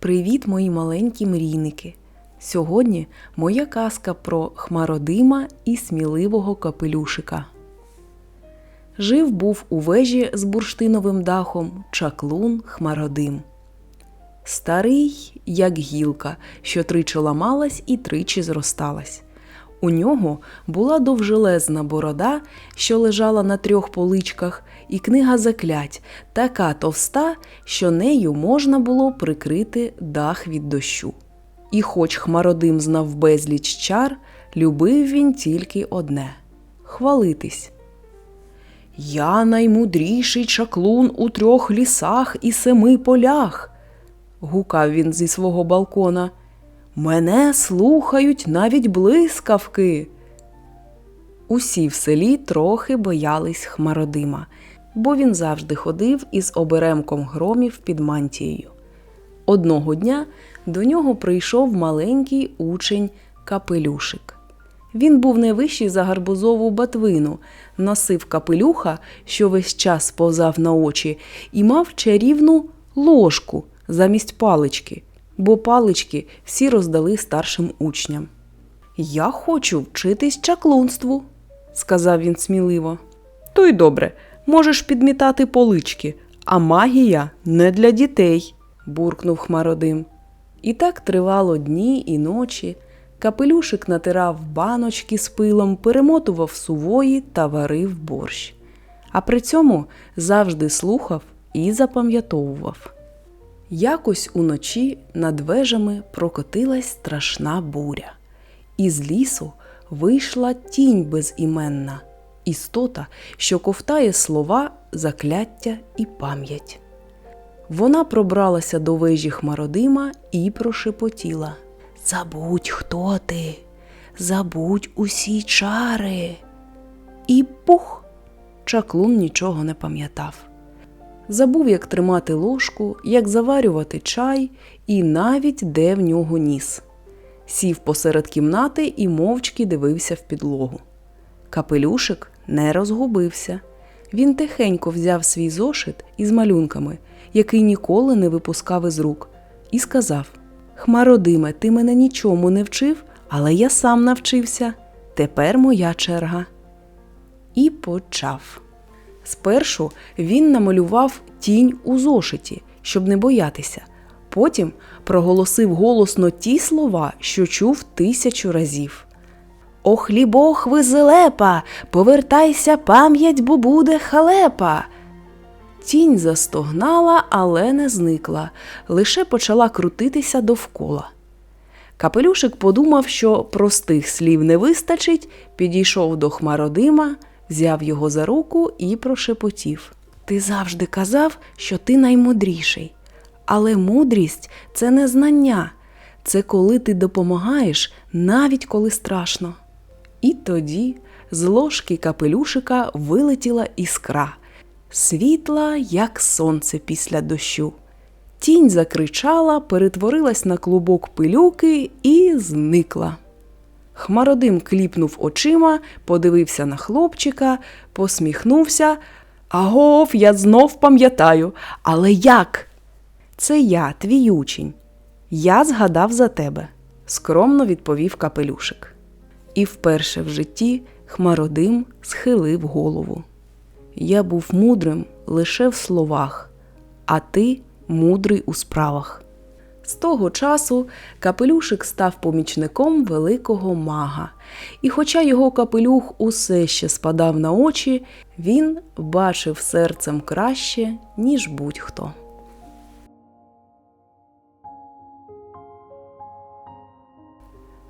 Привіт, мої маленькі мрійники! Сьогодні моя казка про хмародима і сміливого капелюшика. Жив був у вежі з бурштиновим дахом чаклун Хмародим. Старий, як гілка, що тричі ламалась і тричі зросталась. У нього була довжелезна борода, що лежала на трьох поличках, і книга заклять, така товста, що нею можна було прикрити дах від дощу. І хоч Хмародим знав безліч чар, любив він тільки одне хвалитись. Я наймудріший чаклун у трьох лісах і семи полях, гукав він зі свого балкона. Мене слухають навіть блискавки. Усі в селі трохи боялись Хмародима, бо він завжди ходив із оберемком громів під мантією. Одного дня до нього прийшов маленький учень капелюшик. Він був не вищий за гарбузову батвину, носив капелюха, що весь час повзав на очі, і мав чарівну ложку замість палички, бо палички всі роздали старшим учням. Я хочу вчитись чаклунству, сказав він сміливо. То й добре, можеш підмітати полички, а магія не для дітей, буркнув Хмародим. І так тривало дні і ночі. Капелюшик натирав баночки з пилом, перемотував сувої та варив борщ. А при цьому завжди слухав і запам'ятовував. Якось уночі над вежами прокотилась страшна буря. Із лісу вийшла тінь безіменна, істота, що ковтає слова, закляття і пам'ять. Вона пробралася до вежі Хмародима і прошепотіла Забудь, хто ти, забудь усі чари. І пух! Чаклун нічого не пам'ятав. Забув, як тримати ложку, як заварювати чай і навіть де в нього ніс. Сів посеред кімнати і мовчки дивився в підлогу. Капелюшик не розгубився. Він тихенько взяв свій зошит із малюнками, який ніколи не випускав із рук, і сказав: Хмародиме, ти мене нічому не вчив, але я сам навчився. Тепер моя черга. І почав. Спершу він намалював тінь у зошиті, щоб не боятися. Потім проголосив голосно ті слова, що чув тисячу разів. О хлібох визелепа, повертайся пам'ять, бо буде халепа. Тінь застогнала, але не зникла, лише почала крутитися довкола. Капелюшик подумав, що простих слів не вистачить, підійшов до Хмародима, взяв його за руку і прошепотів. Ти завжди казав, що ти наймудріший. Але мудрість це не знання, це коли ти допомагаєш, навіть коли страшно. І тоді з ложки капелюшика вилетіла іскра, світла, як сонце після дощу. Тінь закричала, перетворилась на клубок пилюки і зникла. Хмародим кліпнув очима, подивився на хлопчика, посміхнувся. Агов, я знов пам'ятаю, але як? Це я, твій учень. Я згадав за тебе, скромно відповів капелюшик. І вперше в житті Хмародим схилив голову. Я був мудрим лише в словах, а ти мудрий у справах. З того часу капелюшик став помічником великого мага, і, хоча його капелюх усе ще спадав на очі, він бачив серцем краще, ніж будь-хто.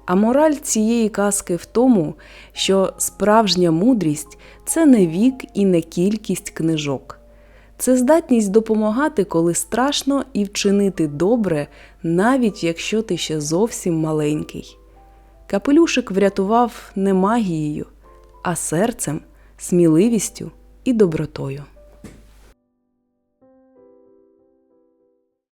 А мораль цієї казки в тому, що справжня мудрість це не вік і не кількість книжок. Це здатність допомагати, коли страшно, і вчинити добре, навіть якщо ти ще зовсім маленький. Капелюшик врятував не магією, а серцем, сміливістю і добротою.